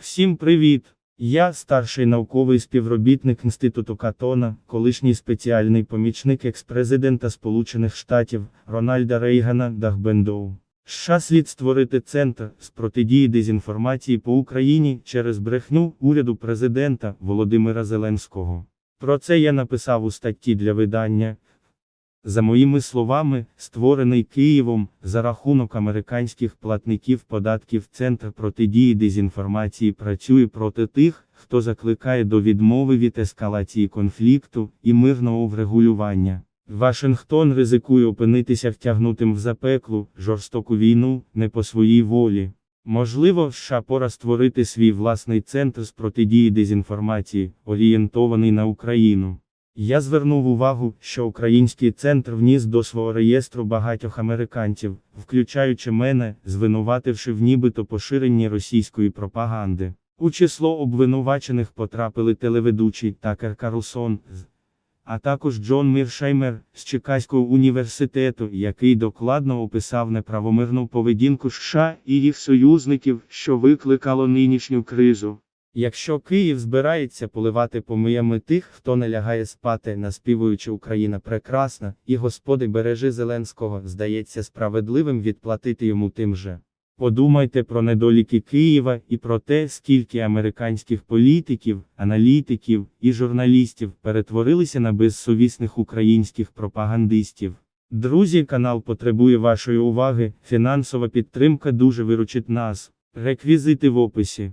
Всім привіт! Я старший науковий співробітник Інституту Катона, колишній спеціальний помічник екс-президента Сполучених Штатів Рональда Рейгана Дахбендоу. США слід створити центр з протидії дезінформації по Україні через брехню уряду президента Володимира Зеленського. Про це я написав у статті для видання. За моїми словами, створений Києвом за рахунок американських платників податків Центр протидії дезінформації працює проти тих, хто закликає до відмови від ескалації конфлікту і мирного врегулювання. Вашингтон ризикує опинитися втягнутим в запеклу, жорстоку війну, не по своїй волі. Можливо, США пора створити свій власний центр з протидії дезінформації, орієнтований на Україну. Я звернув увагу, що український центр вніс до свого реєстру багатьох американців, включаючи мене, звинувативши в нібито поширенні російської пропаганди. У число обвинувачених потрапили телеведучий Такер Карлсон, а також Джон Міршаймер з Чикаського університету, який докладно описав неправомірну поведінку США і їх союзників, що викликало нинішню кризу. Якщо Київ збирається поливати помиями тих, хто не лягає спати, наспівуючи Україна прекрасна, і Господи бережи Зеленського, здається справедливим відплатити йому тим же. Подумайте про недоліки Києва і про те, скільки американських політиків, аналітиків і журналістів перетворилися на безсовісних українських пропагандистів. Друзі, канал потребує вашої уваги, фінансова підтримка дуже виручить нас. Реквізити в описі.